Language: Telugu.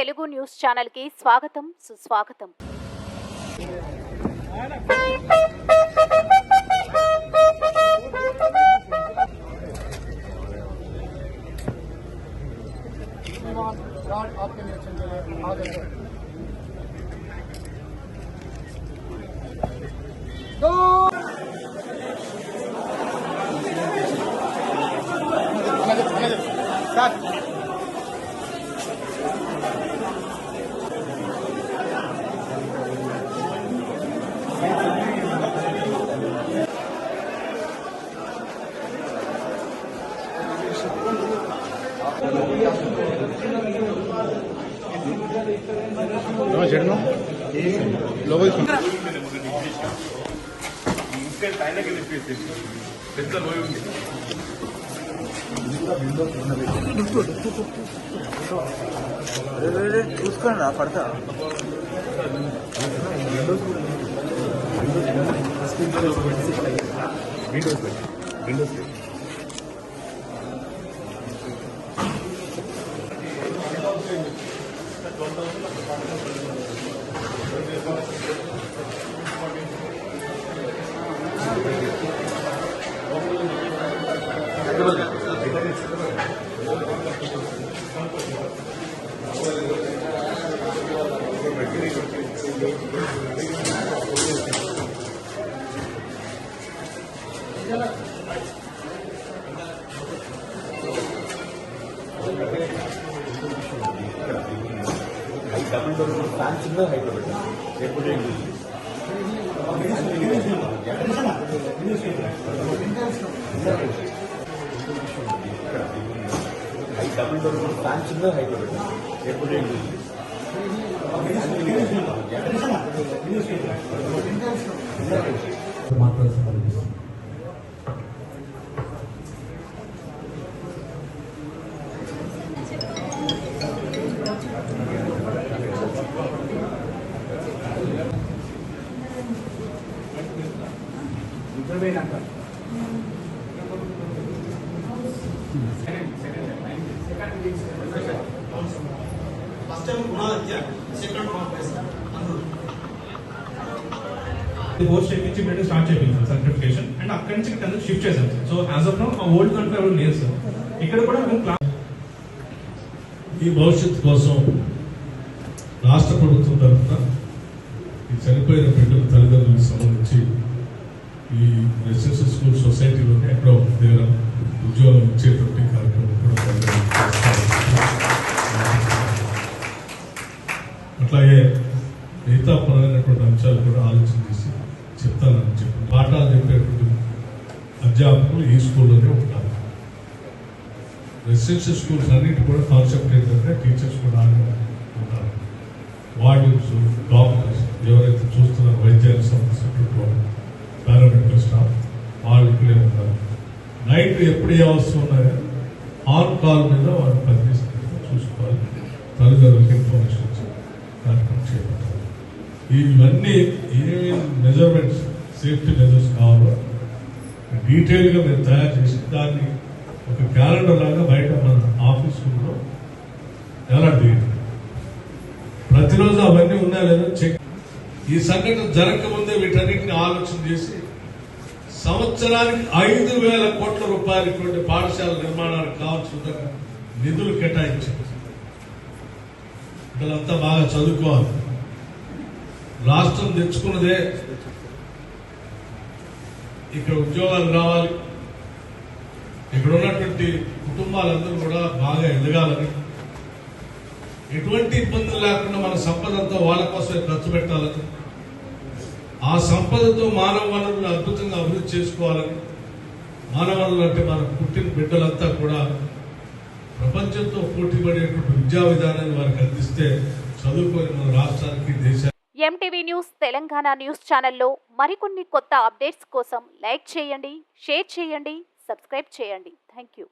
తెలుగు న్యూస్ ఛానల్ కి స్వాగతం సుస్వాగతం कार्ड आपके లోపల ఇంకా ఆయనకి చెప్పేసి పెద్ద లోయ ఉంది చూసుకోండి రా పడతా. Windows. డబుల్ డోర్ ఫ్యాన్ చిన్న హైట్ పెట్టండి ఎప్పుడు డబుల్ డోర్ ఫ్యాన్ చిన్న హైట్ పెట్టండి ఎప్పుడు first time Gunaditya second complex అందరూ కోర్స్ చేయించి బిల్డింగ్ స్టార్ట్ చేయించాం సర్టిఫికేషన్ అండ్ అక్కడి నుంచి ఇక్కడ షిఫ్ట్ చేశాం. So as of now old country ఎవరు లేదు సార్ ఇక్కడ కూడా మేము క్లాస్ ఈ భవిష్యత్తు కోసం రాష్ట్ర ప్రభుత్వం తరఫున చనిపోయిన బిడ్డల తల్లిదండ్రులకు సంబంధించి ఈ రెసిడెన్షియల్ స్కూల్ సొసైటీలో ఎక్కడో దగ్గర ఉద్యోగం ఇచ్చేటువంటి కార్యక్రమం కూడా అట్లాగే మిగతా పరమైనటువంటి అంశాలు కూడా ఆలోచన చేసి చెప్తానని చెప్పి పాఠాలు చెప్పేటువంటి అధ్యాపకులు ఈ స్కూల్లోనే ఉంటారు. రెసిడెన్షియల్ స్కూల్స్ అన్నిటి కూడా కాన్సెప్ట్ ఏంటంటే టీచర్స్ కూడా ఉంటారు. వార్డెన్స్ డాక్టర్స్ ఎవరైతే చూస్తున్నారో వైద్యానికి సంబంధించినటువంటి వాళ్ళు పారామెడికల్ స్టాఫ్ వాళ్ళు ఇక్కడే ఉంటారు నైట్ ఎప్పుడు ఏ అవసరం ఉన్నాయో ఆన్ కాల్ మీద వారు పనిచేస్తున్నట్టు చూసుకోవాలి. తల్లిదండ్రులకు ఇన్ఫర్మేషన్ ఇచ్చి కార్యక్రమం చేపట్టాలి. ఇవన్నీ ఏమేమి మెజర్మెంట్స్ సేఫ్టీ మెజర్స్ కావాలో డీటెయిల్గా మేము తయారు చేసి దాన్ని ఒక క్యాలెండర్ లాగా బయట మన ఆఫీస్ రూమ్లో ఎలా తీయండి ప్రతిరోజు అవన్నీ ఉన్నాయా లేదో చెక్ ఈ సంఘటన జరగకముందే వీటన్నిటిని ఆలోచన చేసి సంవత్సరానికి ఐదు వేల కోట్ల రూపాయలు ఇటువంటి పాఠశాల నిర్మాణానికి కావాల్సిన నిధులు కేటాయించారు. పిల్లలంతా బాగా చదువుకోవాలి. రాష్ట్రం తెచ్చుకున్నదే ఇక్కడ ఉద్యోగాలు రావాలి. ఇక్కడ ఉన్నటువంటి కుటుంబాలందరూ కూడా బాగా ఎదగాలని. ఎటువంటి ఇబ్బందులు లేకుండా మన సంపదంతా వాళ్ళ కోసమే ఖర్చు పెట్టాలని. ఆ సంపదతో మానవ వనరులు అద్భుతంగా అభివృద్ధి చేసుకోవాలని మానవ వనరులు అంటే మన పుట్టిన బిడ్డలంతా కూడా ప్రపంచంతో పోటీ పడేటువంటి విద్యా విధానాన్ని వారికి అందిస్తే చదువుకొని మన రాష్ట్రానికి దేశానికి ఎంటీవీ న్యూస్ తెలంగాణ న్యూస్ ఛానల్లో మరికొన్ని కొత్త అప్డేట్స్ కోసం లైక్ చేయండి షేర్ చేయండి సబ్స్క్రైబ్ చేయండి. Thank you